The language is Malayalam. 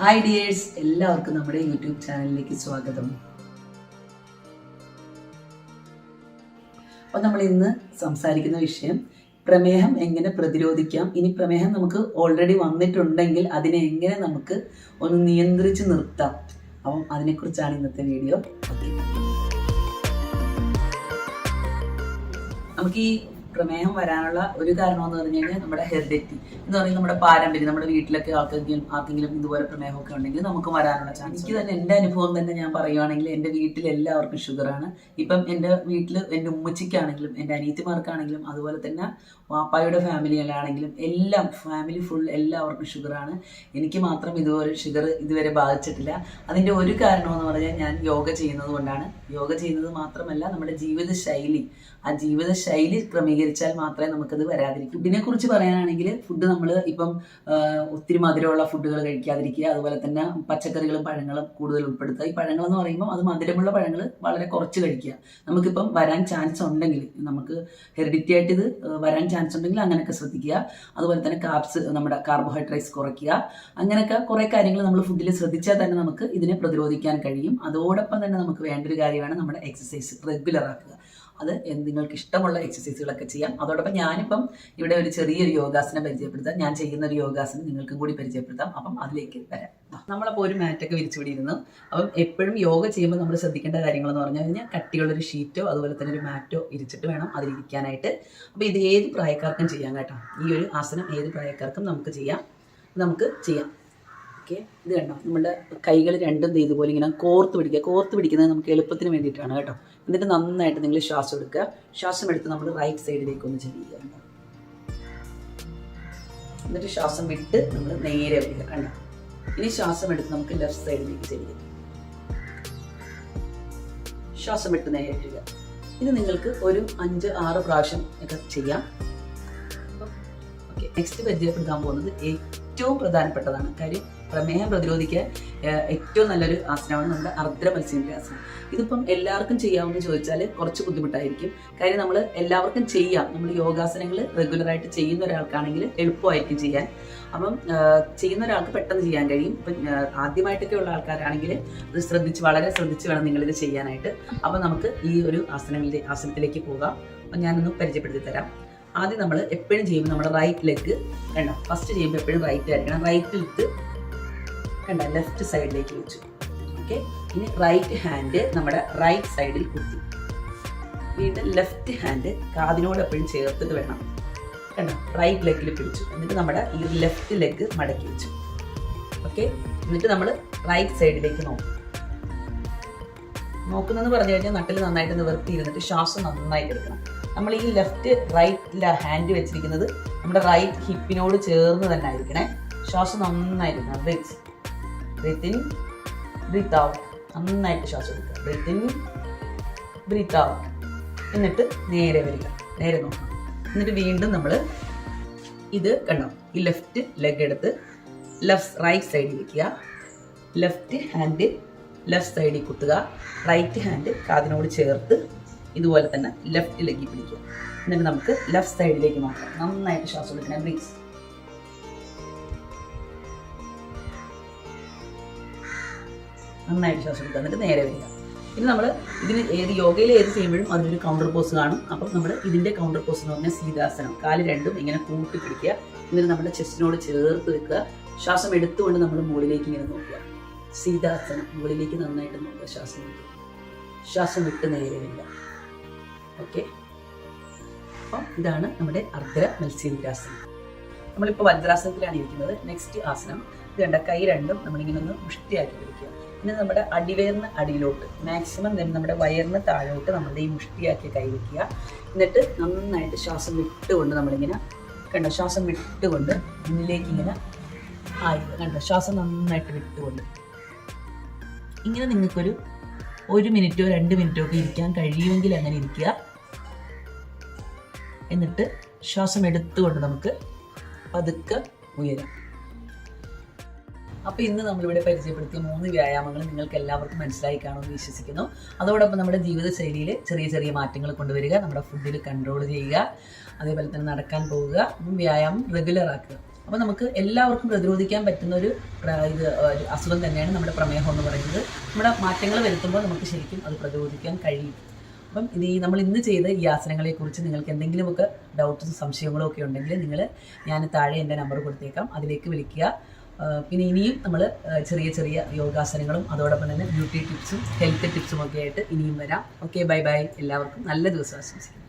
ഹായ് ഡിയേഴ്സ് എല്ലാവർക്കും നമ്മുടെ യൂട്യൂബ് ചാനലിലേക്ക് സ്വാഗതം. അപ്പോൾ നമ്മൾ ഇന്ന് സംസാരിക്കുന്ന വിഷയം പ്രമേഹം എങ്ങനെ പ്രതിരോധിക്കാം? ഇനി പ്രമേഹം നമുക്ക് ഓൾറെഡി വന്നിട്ടുണ്ടെങ്കിൽ അതിനെ എങ്ങനെ നമുക്ക് ഒന്ന് നിയന്ത്രിച്ച് നിർത്താം? അപ്പം അതിനെക്കുറിച്ചാണ് ഇന്നത്തെ വീഡിയോ നമുക്ക് ഈ പ്രമേഹം വരാനുള്ള ഒരു കാരണം എന്ന് പറഞ്ഞു കഴിഞ്ഞാൽ നമ്മുടെ ഹെറിഡിറ്റി എന്ന് പറയുന്നത് നമ്മുടെ പാരമ്പര്യം നമ്മുടെ വീട്ടിലൊക്കെ ആർക്കെങ്കിലും ആർക്കെങ്കിലും ഇതുപോലെ പ്രമേഹമൊക്കെ ഉണ്ടെങ്കിൽ നമുക്ക് വരാനുള്ള ചാൻസ് എനിക്ക് തന്നെ എന്റെ അനുഭവം തന്നെ ഞാൻ പറയുവാണെങ്കിൽ എന്റെ വീട്ടിൽ എല്ലാവർക്കും ഷുഗറാണ് ഇപ്പം എന്റെ വീട്ടിൽ എന്റെ ഉമ്മച്ചിക്കാണെങ്കിലും എന്റെ അനിയത്തിമാർക്കാണെങ്കിലും അതുപോലെ തന്നെ വാപ്പായുടെ ഫാമിലിയിലാണെങ്കിലും എല്ലാം ഫാമിലി ഫുൾ എല്ലാവർക്കും ഷുഗറാണ് എനിക്ക് മാത്രം ഇതുപോലെ ഷുഗർ ഇതുവരെ ബാധിച്ചിട്ടില്ല. അതിന്റെ ഒരു കാരണം എന്ന് പറഞ്ഞാൽ ഞാൻ യോഗ ചെയ്യുന്നത് കൊണ്ടാണ്. യോഗ ചെയ്യുന്നത് മാത്രമല്ല നമ്മുടെ ജീവിതശൈലി. ആ ജീവിതശൈലി ക്രമീകരിച്ചാൽ മാത്രമേ നമുക്കത് വരാതിരിക്കൂ. ഇതിനെക്കുറിച്ച് പറയാനാണെങ്കിൽ ഫുഡ് നമ്മൾ ഇപ്പം ഒത്തിരി മധുരമുള്ള ഫുഡുകൾ കഴിക്കാതിരിക്കുക അതുപോലെ തന്നെ പച്ചക്കറികളും പഴങ്ങളും കൂടുതൽ ഉൾപ്പെടുത്തുക. ഈ പഴങ്ങൾ എന്ന് പറയുമ്പോൾ അത് മധുരമുള്ള പഴങ്ങൾ വളരെ കുറച്ച് കഴിക്കുക. നമുക്കിപ്പം വരാൻ ചാൻസ് ഉണ്ടെങ്കിൽ നമുക്ക് ഹെറിഡിറ്റി ആയിട്ട് ഇത് വരാൻ ചാൻസ് ഉണ്ടെങ്കിൽ അങ്ങനെയൊക്കെ ശ്രദ്ധിക്കുക. അതുപോലെ തന്നെ കാർബ്സ് നമ്മുടെ കാർബോഹൈഡ്രേറ്റ്സ് കുറയ്ക്കുക. അങ്ങനെയൊക്കെ കുറേ കാര്യങ്ങൾ നമ്മൾ ഫുഡിൽ ശ്രദ്ധിച്ചാൽ തന്നെ നമുക്ക് ഇതിനെ പ്രതിരോധിക്കാൻ കഴിയും. അതോടൊപ്പം തന്നെ നമുക്ക് വേണ്ട ഒരു കാര്യമാണ് നമ്മുടെ എക്സസൈസ് റെഗുലർ ആക്കുക. അത് നിങ്ങൾക്ക് ഇഷ്ടമുള്ള എക്സസൈസുകളൊക്കെ ചെയ്യാം. അതോടൊപ്പം ഞാനിപ്പം ഇവിടെ ഒരു ചെറിയൊരു യോഗാസനം പരിചയപ്പെടുത്താം. ഞാൻ ചെയ്യുന്ന ഒരു യോഗാസനം നിങ്ങൾക്കും കൂടി പരിചയപ്പെടുത്താം. അപ്പം അതിലേക്ക് വരാം. നമ്മളപ്പോൾ ഒരു മാറ്റൊക്കെ വിരിച്ചുപിടിയിരുന്നു അപ്പം എപ്പോഴും യോഗ ചെയ്യുമ്പോൾ നമ്മൾ ശ്രദ്ധിക്കേണ്ട കാര്യങ്ങൾ എന്ന് പറഞ്ഞു കഴിഞ്ഞാൽ കട്ടിയുള്ളൊരു ഷീറ്റോ അതുപോലെ തന്നെ ഒരു മാറ്റോ ഇരിച്ചിട്ട് വേണം അതിലിരിക്കാനായിട്ട്. അപ്പോൾ ഇത് ഏത് പ്രായക്കാർക്കും ചെയ്യാം കേട്ടോ. ഈ ഒരു ആസനം ഏത് പ്രായക്കാർക്കും നമുക്ക് ചെയ്യാം. നമുക്ക് ചെയ്യാം. ഓക്കെ. ഇത് കണ്ടോ? നമ്മുടെ കൈകൾ രണ്ടും ഇതുപോലെ ഇങ്ങനെ കോർത്ത് പിടിക്കുക. കോർത്ത് പിടിക്കുന്നത് നമുക്ക് എളുപ്പത്തിന് വേണ്ടിയിട്ടാണ് കേട്ടോ. എന്നിട്ട് നന്നായിട്ട് നിങ്ങൾ ശ്വാസം എടുക്കുക. ശ്വാസം എടുത്ത് നമ്മൾ റൈറ്റ് സൈഡിലേക്ക് ഒന്ന് ചെയ്യുക എന്നിട്ട് ശ്വാസം വിട്ട് നമ്മൾ നേരെ വിടുക കണ്ടോ? ഇനി ശ്വാസം എടുത്ത് നമുക്ക് ലെഫ്റ്റ് സൈഡിലേക്ക് ചെയ്യുക ശ്വാസം വിട്ട് നേരെ വിടുക ഇത് നിങ്ങൾക്ക് ഒരു അഞ്ച് ആറ് പ്രാവശ്യം ഒക്കെ ചെയ്യാം. ഓക്കെ. നെക്സ്റ്റ് പരിചയപ്പെടുത്താൻ പോകുന്നത് ഏറ്റവും പ്രധാനപ്പെട്ടതാണ്. കാര്യം പ്രമേഹം പ്രതിരോധിക്കാൻ ഏറ്റവും നല്ലൊരു ആസനമാണ് നമ്മുടെ അർദ്ര മത്സ്യന്റെ ആസനം. ഇതിപ്പം എല്ലാവർക്കും ചെയ്യാമെന്ന് ചോദിച്ചാൽ കുറച്ച് ബുദ്ധിമുട്ടായിരിക്കും. കാര്യം നമ്മൾ എല്ലാവർക്കും ചെയ്യാം. നമ്മൾ യോഗാസനങ്ങൾ റെഗുലറായിട്ട് ചെയ്യുന്ന ഒരാൾക്കാണെങ്കിൽ എളുപ്പമായിരിക്കും ചെയ്യാൻ. അപ്പം ചെയ്യുന്ന ഒരാൾക്ക് പെട്ടെന്ന് ചെയ്യാൻ കഴിയും. ഇപ്പം ആദ്യമായിട്ടൊക്കെ ഉള്ള ആൾക്കാരാണെങ്കിൽ അത് ശ്രദ്ധിച്ച് വളരെ ശ്രദ്ധിച്ച് വേണം നിങ്ങളിത് ചെയ്യാനായിട്ട്. അപ്പം നമുക്ക് ഈ ഒരു ആസനങ്ങളിലെ ആസനത്തിലേക്ക് പോകാം. അപ്പം ഞാനൊന്ന് പരിചയപ്പെടുത്തി തരാം. ആദ്യം നമ്മൾ എപ്പോഴും ചെയ്യുമ്പോൾ നമ്മുടെ റൈറ്റ് ലെഗ് കണ്ടോ? ഫസ്റ്റ് ചെയ്യുമ്പോൾ എപ്പോഴും റൈറ്റ് ആയിരിക്കണം. റൈറ്റിൽ ഇട്ട് കണ്ട? ലെഫ്റ്റ് സൈഡിലേക്ക് വെച്ചു. ഓക്കെ ഇനി റൈറ്റ് ഹാൻഡ് നമ്മുടെ റൈറ്റ് സൈഡിൽ കുത്തി. വീണ്ടും ലെഫ്റ്റ് ഹാൻഡ് കാതിനോട് എപ്പോഴും ചേർത്തിട്ട് വേണം. കണ്ടോ? റൈറ്റ് ലെഗിൽ പിടിച്ചു. എന്നിട്ട് നമ്മുടെ ഈ ലെഫ്റ്റ് ലെഗ് മടക്കി വെച്ചു. ഓക്കെ എന്നിട്ട് നമ്മൾ റൈറ്റ് സൈഡിലേക്ക് നോക്കും. നോക്കുന്നതെന്ന് പറഞ്ഞു കഴിഞ്ഞാൽ നട്ടിൽ നന്നായിട്ട് നിവർത്തി ഇരുന്നിട്ട് ശ്വാസം നന്നായിട്ട് എടുക്കണം. നമ്മൾ ഈ ലെഫ്റ്റ് റൈറ്റ് ഹാൻഡ് വെച്ചിരിക്കുന്നത് നമ്മുടെ റൈറ്റ് ഹിപ്പിനോട് ചേർന്ന് തന്നെ ആയിരിക്കണേ. ശ്വാസം നന്നായിരിക്കണം breathe breathe in breathe out നന്നായിട്ട് ശ്വാസം എടുക്കുക. ബ്രീത്ത് ഇൻ ബ്രീത്ത് ഔട്ട് എന്നിട്ട് നേരെ വരിക. നേരെ നോക്കണം എന്നിട്ട് വീണ്ടും നമ്മൾ ഇത് കണ്ടോ? ഈ ലെഫ്റ്റ് ലെഗ് എടുത്ത് ലെഫ്റ്റ് റൈറ്റ് സൈഡിൽ വയ്ക്കുക ലെഫ്റ്റ് ഹാൻഡ് ലെഫ്റ്റ് സൈഡിൽ കുത്തുക. റൈറ്റ് ഹാൻഡ് കാതിനോട് ചേർത്ത് ഇതുപോലെ തന്നെ ലെഫ്റ്റിലേക്ക് പിടിക്കുക. എന്നിട്ട് നമുക്ക് ലെഫ്റ്റ് സൈഡിലേക്ക് നോക്കാം. നന്നായിട്ട് ശ്വാസം എടുക്കണം ബ്രീസ് നന്നായിട്ട് ശ്വാസം എടുക്കുക എന്നിട്ട് നേരെ വരിക. ഇനി നമ്മൾ ഇതിന് ഏത് യോഗയിൽ ഏത് ചെയ്യുമ്പോഴും അതിനൊരു കൗണ്ടർ പോസ് കാണും. അപ്പം നമ്മൾ ഇതിന്റെ കൗണ്ടർ പോസ് എന്ന് പറഞ്ഞാൽ സീതാസനം. കാൽ രണ്ടും ഇങ്ങനെ കൂട്ടി പിടിക്കുക. എന്നിട്ട് നമ്മുടെ ചെസ്റ്റിനോട് ചേർത്ത് വെക്കുക ശ്വാസം എടുത്തുകൊണ്ട് നമ്മൾ മുകളിലേക്ക് ഇങ്ങനെ നോക്കുക. സീതാസനം മുകളിലേക്ക് നന്നായിട്ട് നോക്കുക ശ്വാസം വിട്ടു ശ്വാസം വിട്ട് നേരെ വരിക. ഓക്കെ അപ്പം ഇതാണ് നമ്മുടെ അർദ്ധ മത്സ്യവിരാസനം നമ്മളിപ്പോൾ വജ്രാസനത്തിലാണ് ഇരിക്കുന്നത്. നെക്സ്റ്റ് ആസനം. ഇത് കണ്ട കൈ രണ്ടും നമ്മളിങ്ങനെ ഒന്ന് മുഷ്ടിയാക്കി പിടിക്കുക. പിന്നെ നമ്മുടെ അടിവേറിന് അടിയിലോട്ട് മാക്സിമം തന്നെ നമ്മുടെ വയറിന് താഴോട്ട് നമ്മുടെ ഈ മുഷ്ടിയാക്കി കൈ വയ്ക്കുക എന്നിട്ട് നന്നായിട്ട് ശ്വാസം വിട്ടുകൊണ്ട് നമ്മളിങ്ങനെ കണ്ടോ? ശ്വാസം വിട്ടുകൊണ്ട് മുന്നിലേക്ക് ഇങ്ങനെ ആയി. കണ്ടോ? ശ്വാസം നന്നായിട്ട് വിട്ടുകൊണ്ട്. ഇങ്ങനെ നിങ്ങൾക്കൊരു ഒരു മിനിറ്റോ രണ്ട് മിനിറ്റോ ഒക്കെ ഇരിക്കാൻ കഴിയുമെങ്കിൽ അങ്ങനെ ഇരിക്കുക. എന്നിട്ട് ശ്വാസം എടുത്തുകൊണ്ട് നമുക്ക് പതുക്കെ ഉയരാം. അപ്പോൾ ഇന്ന് നമ്മളിവിടെ പരിചയപ്പെടുത്തിയ മൂന്ന് വ്യായാമങ്ങൾ നിങ്ങൾക്ക് എല്ലാവർക്കും മനസ്സിലായി കാണുമെന്ന് വിശ്വസിക്കുന്നു. അതോടൊപ്പം നമ്മുടെ ജീവിതശൈലിയിൽ ചെറിയ ചെറിയ മാറ്റങ്ങൾ കൊണ്ടുവരിക നമ്മുടെ ഫുഡിൽ കൺട്രോൾ ചെയ്യുക അതേപോലെ തന്നെ നടക്കാൻ പോവുക വ്യായാമം റെഗുലർ ആക്കുക. അപ്പോൾ നമുക്ക് എല്ലാവർക്കും പ്രതിരോധിക്കാൻ പറ്റുന്ന ഒരു ഇത് അസുഖം തന്നെയാണ് നമ്മുടെ പ്രമേഹം എന്ന് പറയുന്നത്. നമ്മുടെ മാറ്റങ്ങൾ വരുത്തുമ്പോൾ നമുക്ക് ശരിക്കും അത് പ്രതിരോധിക്കാൻ കഴിയും. അപ്പം ഇനി നമ്മൾ ഇന്ന് ചെയ്ത ഈ ആസനങ്ങളെക്കുറിച്ച് നിങ്ങൾക്ക് എന്തെങ്കിലുമൊക്കെ ഡൗട്ട്സും സംശയങ്ങളും ഒക്കെ ഉണ്ടെങ്കിൽ നിങ്ങൾ ഞാൻ താഴെ എന്റെ നമ്പർ കൊടുത്തേക്കാം. അതിലേക്ക് വിളിക്കുക. പിന്നെ ഇനിയും നമ്മൾ ചെറിയ ചെറിയ യോഗാസനങ്ങളും അതോടൊപ്പം തന്നെ ബ്യൂട്ടി ടിപ്സും ഹെൽത്ത് ടിപ്സും ഒക്കെ ആയിട്ട് ഇനിയും വരാം. ഓക്കെ ബൈ ബൈ എല്ലാവർക്കും നല്ല ദിവസം ആശംസിക്കുന്നു.